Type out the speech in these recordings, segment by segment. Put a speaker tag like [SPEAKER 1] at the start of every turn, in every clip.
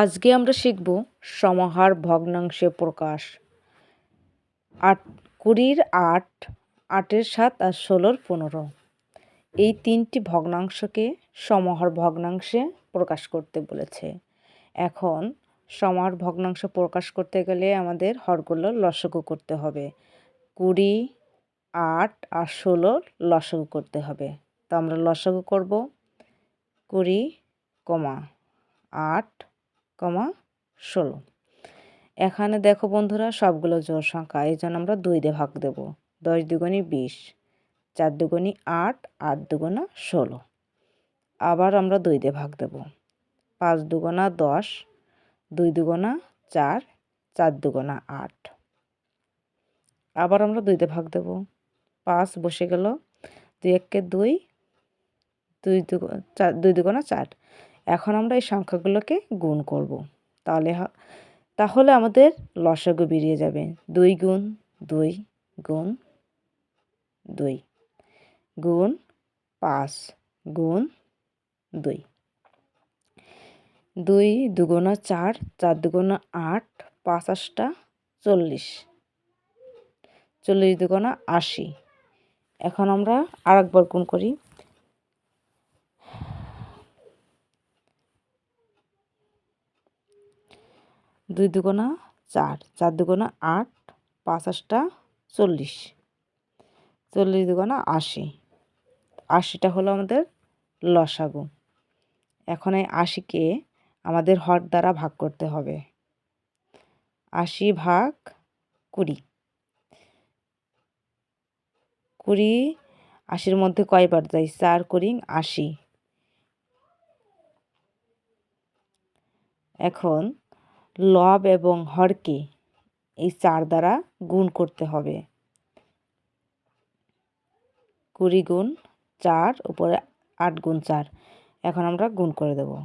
[SPEAKER 1] আজকে আমরা শিখব সমাহার ভগ্নাংশে প্রকাশ। আট, কুড়ির আট, আটের সাত আর ষোলোর পনেরো। এই তিনটি ভগ্নাংশকে সমাহার ভগ্নাংশে প্রকাশ করতে বলেছে। এখন সমাহার ভগ্নাংশ প্রকাশ করতে গেলে আমাদের হরগুলো লসগু করতে হবে। কুড়ি, আট আর ষোলোর লসগু করতে হবে। তো আমরা লসগু করব কুড়ি, কমা, আট কমা ষোলো। এখানে দেখো বন্ধুরা সবগুলো জোর সংখ্যা, এই জন্য আমরা দুই দিয়ে ভাগ দেব। দশ দুগুণি বিশ, চার দুগুণি আট আট দুগুণা ষোলো। আবার আমরা দুই দিয়ে ভাগ দেব। পাঁচ দুগুণা দশ, দুই দুগুণা চার চার দুগুণা আট। আবার আমরা দুইতে ভাগ দেব। পাঁচ বসে গেল, দুই এককে দুই দুই দু চার দুই দুগুণা চার। এখন আমরা এই সংখ্যাগুলোকে গুণ করব। তাহলে তাহলে আমাদের লসাগু বেরিয়ে যাবে। দুই গুণ দুই গুণ দুই গুণ পাঁচ গুণ দুই। দুই দুগুণা চার চার দুগুণা আট, পাঁচ আটটা চল্লিশ। চল্লিশ দুগুণা আশি। এখন আমরা আরেকবার গুণ করি। দুই দুগুণা চার চার দুগোনা আট পাঁচ আটটা চল্লিশ। চল্লিশ দুগোনা আশি। আশিটা হলো আমাদের লসাগু। এখন এই আশিকে আমাদের হর দ্বারা ভাগ করতে হবে। আশি ভাগ কুড়ি। কুড়ি, আশির মধ্যে কয়বার যায়? চার কুড়ি আশি। এখন লব এবং হরকে এই চার দ্বারা গুণ করতে হবে। কুড়ি গুণ চার, উপরে আট গুণ চার। এখন আমরা গুণ করে দেব।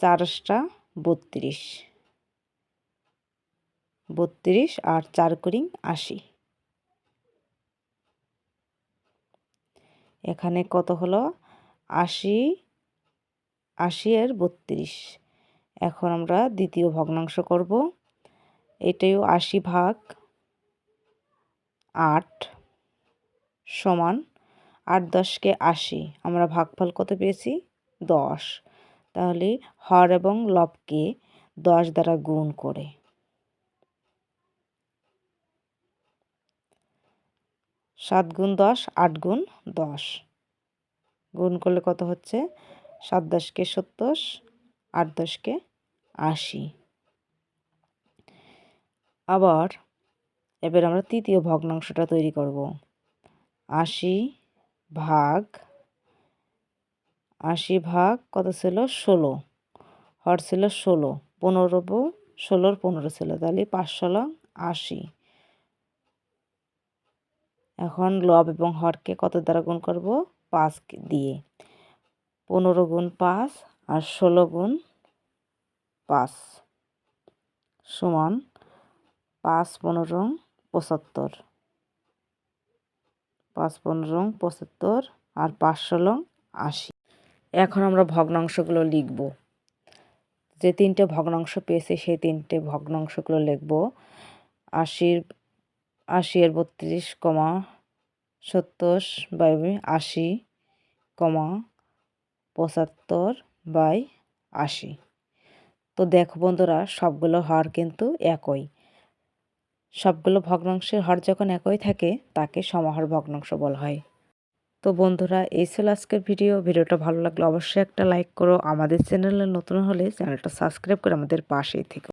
[SPEAKER 1] চারশটা বত্রিশ। বত্রিশ আর চার কুড়ি আশি। এখানে কত হলো? আশি আশি আর বত্রিশ। এখন আমরা দ্বিতীয় ভগ্নাংশ করব। এটাও আশি ভাগ আট সমান আট দশকে আশি। আমরা ভাগফল কত পেয়েছি? দশ। তাহলে হর এবং লবকে দশ দ্বারা গুণ করে। সাত গুণ দশ, আট গুণ দশ। গুণ করলে কত হচ্ছে? সাত দশকে সত্তর, আট দশকে আশি আবার এবার আমরা তৃতীয় ভগ্নাংশটা তৈরি করব। আশি ভাগ আশি ভাগ কত ছিল? ষোলো। হর ছিল ষোলো। পনেরো ষোলোর পনেরো ছিল। তাহলে পাঁচ ষোলো আশি। এখন লব এবং হরকে কত দ্বারা গুণ করব? পাঁচ দিয়ে। পনেরো গুণ পাঁচ আর ষোলো গুণ পাঁচ সমান পাঁচ পনেরো পঁচাত্তর। পাঁচ পনেরো পঁচাত্তর আর পাঁচ ষোলো আশি। এখন আমরা ভগ্নাংশগুলো লিখব। যে তিনটে ভগ্নাংশ পেয়েছে, সেই তিনটে ভগ্নাংশগুলো লিখব। আশির, আশি এর বত্রিশ কমা সত্তর বাই আশি কমা পঁচাত্তর বাই আশি। তো দেখো বন্ধুরা, সবগুলো হর কিন্তু একই। সবগুলো ভগ্নাংশের হর যখন একই থাকে, তাকে সমাহার ভগ্নাংশ বলা হয়। তো বন্ধুরা, এই ছিল আজকের ভিডিও। ভিডিওটা ভালো লাগলে অবশ্যই একটা লাইক করো। আমাদের চ্যানেলে নতুন হলে চ্যানেলটা সাবস্ক্রাইব করে আমাদের পাশেই থেকো।